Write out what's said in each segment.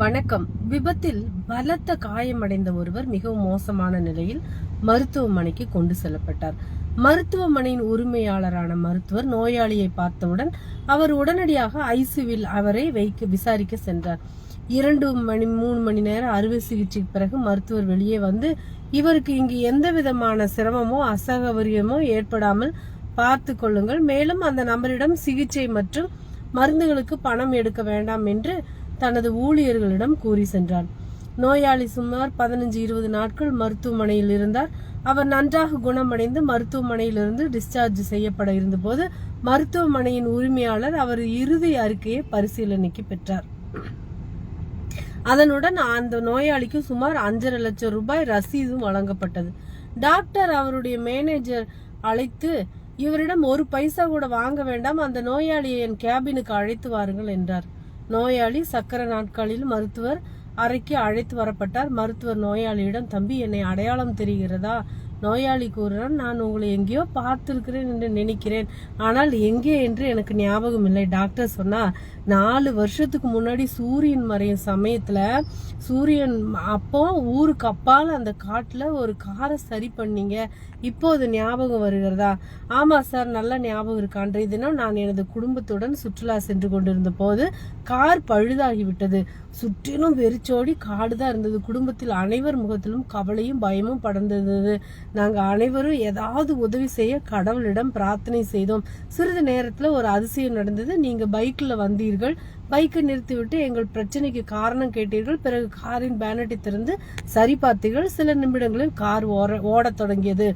வணக்கம். விபத்தில் பலத்த காயமடைந்த ஒருவர் மிகவும் மோசமான நிலையில் மருத்துவமனைக்கு கொண்டு செல்லப்பட்டார். மருத்துவமனையின் உரிமையாளரான மருத்துவர் நோயாளியை பார்த்தவுடன் அவர் உடனடியாக ஐசியூவில் அவரை வைக்க விசாரிக்க சென்றார். இரண்டு மணி மூணு மணி நேரம் அறுவை சிகிச்சைக்கு பிறகு மருத்துவர் வெளியே வந்து இவருக்கு இங்கு எந்த விதமான சிரமமோ அசகவரியமோ ஏற்படாமல் பார்த்து கொள்ளுங்கள். மேலும் அந்த நபரிடம் சிகிச்சை மற்றும் மருந்துகளுக்கு பணம் எடுக்க வேண்டாம் என்று தனது ஊழியர்களிடம் கூறி சென்றார் நோயாளி சுமார் பதினஞ்சு இருபது நாட்கள் மருத்துவமனையில் இருந்தார். அவர் நன்றாக குணமடைந்து மருத்துவமனையிலிருந்து டிஸ்சார்ஜ் செய்யப்பட இருந்தபோது மருத்துவமனையின் உரிமையாளர் அவர் இறுதி அறிக்கையை பரிசீலனைக்கு பெற்றார். அதனுடன் அந்த நோயாளிக்கு சுமார் அஞ்சரை லட்சம் ரூபாய் ரசீதும் வழங்கப்பட்டது. டாக்டர் அவருடைய மேனேஜர் அழைத்து இவரிடம் ஒரு பைசா கூட வாங்க வேண்டாம். அந்த நோயாளியை என் கேபினுக்கு அழைத்து வாருங்கள் என்றார். நோயாளி சக்கர நாட்களில் மருத்துவர் அறைக்கு அழைத்து வரப்பட்டார். மருத்துவர் நோயாளியிடம் தம்பி என்னை அடையாளம் தெரிகிறதா? நோயாளி கூறுகிறான் நான் உங்களை எங்கேயோ பார்த்திருக்கிறேன் என்று நினைக்கிறேன். ஆனால் எங்கே என்று எனக்கு ஞாபகம் இல்லை. டாக்டர் சொன்னார் நாலு வருஷத்துக்கு முன்னாடி சூரியன் மறையும் சமயத்தில் சூரியன் அப்போ ஊருக்கு அப்பால் அந்த காட்டில் ஒரு காரை சரி பண்ணீங்க. இப்போது ஞாபகம் வருகிறதா? ஆமா சார் நல்ல ஞாபகம் இருக்கு. அன்றைய தினம் நான் எனது குடும்பத்துடன் சுற்றுலா சென்று கொண்டிருந்த போது கார் பழுதாகிவிட்டது. சுற்றிலும் வெறிச்சோடி காடுதான் இருந்தது. குடும்பத்தில் அனைவர் முகத்திலும் கவலையும் பயமும் படர்ந்திருந்தது நாங்கள் அனைவரும் ஏதாவது உதவி செய்ய கடவுளிடம் பிரார்த்தனை செய்தோம். சிறிது நேரத்தில் ஒரு அதிசயம் நடந்தது. நீங்கள் பைக்கில் வந்தீர்கள். பைக்கை நிறுத்திவிட்டு எங்கள் பிரச்சனைக்கு காரணம் கேட்டீர்கள். பிறகு காரின் பேனட்டை திறந்து சரி பார்த்தீர்கள். சில நிமிடங்களில் கார் ஓட ஓடத் தொடங்கியது.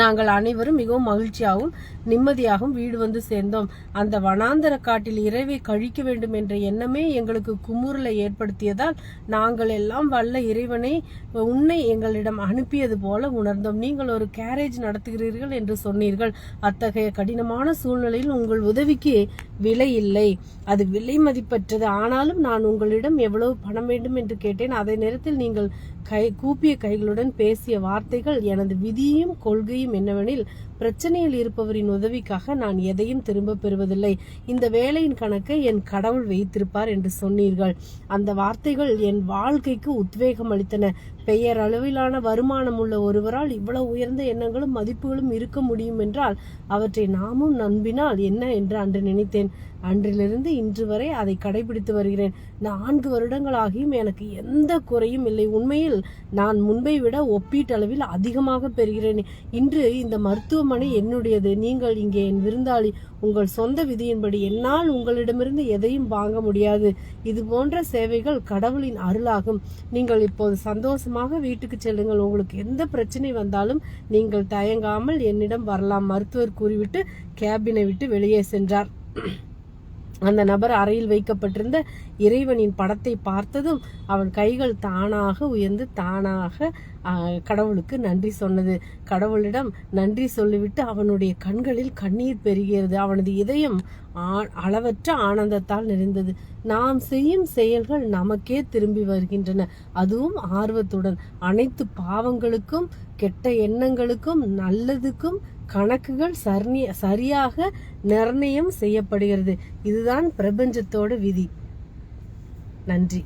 நாங்கள் அனைவரும் மிகவும் மகிழ்ச்சியாகவும் நிம்மதியாகவும் வீடு வந்து சேர்ந்தோம். அந்த வனாந்தர காட்டில் இரவை கழிக்க வேண்டும் என்ற எண்ணமே எங்களுக்கு குமுறலை ஏற்படுத்தியதால் நாங்கள் எல்லாம் வல்ல இறைவனை உன்னை எங்களிடம் அனுப்பியது போல உணர்ந்தோம். நீங்கள் ஒரு கேரேஜ் நடத்துகிறீர்கள் என்று சொன்னீர்கள். அத்தகைய கடினமான சூழ்நிலையில் உங்கள் உதவிக்கு விலை இல்லை. அது விலை மதிப்பற்றது. ஆனாலும் நான் உங்களிடம் எவ்வளவு பணம் வேண்டும் என்று கேட்டேன். அதே நேரத்தில் நீங்கள் கை கூப்பிய கைகளுடன் பேசிய வார்த்தைகள் எனது விதியும் கொள்கையும் என்னவெனில் பிரச்சனையில் இருப்பவரின் உதவிக்காக நான் எதையும் திரும்ப பெறுவதில்லை. இந்த வேலையின் கணக்கை என் கடவுள் வைத்திருப்பார் என்று சொன்னீர்கள். அந்த வார்த்தைகள் என் வாழ்க்கைக்கு உத்வேகம் அளித்தன. பெயர் அளவிலான வருமானம் உள்ள ஒருவரால் இவ்வளவு உயர்ந்த எண்ணங்களும் மதிப்புகளும் இருக்க முடியும் என்றால் அவற்றை நாமும் நம்பினால் என்ன என்று அன்று நினைத்தேன். அன்றிலிருந்து இன்று வரை அதை கடைபிடித்து வருகிறேன். நான்கு வருடங்களாகியும் எனக்கு எந்த குறையும் இல்லை. உண்மையில் நான் முன்பை விட ஒப்பீட்டளவில் அதிகமாக பெறுகிறேன். இன்று இந்த மருத்துவமனை என்னுடையது. நீங்கள் இங்கே என் விருந்தாளி. உங்கள் சொந்த விதியின்படி என்னால் உங்களிடமிருந்து எதையும் வாங்க முடியாது. இது போன்ற சேவைகள் கடவுளின் அருளாகும். நீங்கள் இப்போது சந்தோஷமாக வீட்டுக்கு செல்லுங்கள். உங்களுக்கு எந்த பிரச்சனை வந்தாலும் நீங்கள் தயங்காமல் என்னிடம் வரலாம். மருத்துவர் கூறிவிட்டு கேபினை விட்டு வெளியே சென்றார். அந்த நபர் அறையில் வைக்கப்பட்டிருந்த இறைவனின் படத்தை பார்த்ததும் அவன் கைகள் தானாக உயர்ந்து தானாக கடவுளுக்கு நன்றி சொன்னது. கடவுளிடம் நன்றி சொல்லிவிட்டு அவனுடைய கண்களில் கண்ணீர் பெருகிறது. அவனது இதயம் அளவற்ற ஆனந்தத்தால் நிறைந்தது. நாம் செய்யும் செயல்கள் நமக்கே திரும்பி வருகின்றன. அதுவும் ஆர்வத்துடன். அனைத்து பாவங்களுக்கும் கெட்ட எண்ணங்களுக்கும் நல்லதுக்கும் கணக்குகள் சரியாக நிர்ணயம் செய்யப்படுகிறது. இதுதான் பிரபஞ்சத்தோட விதி. நன்றி.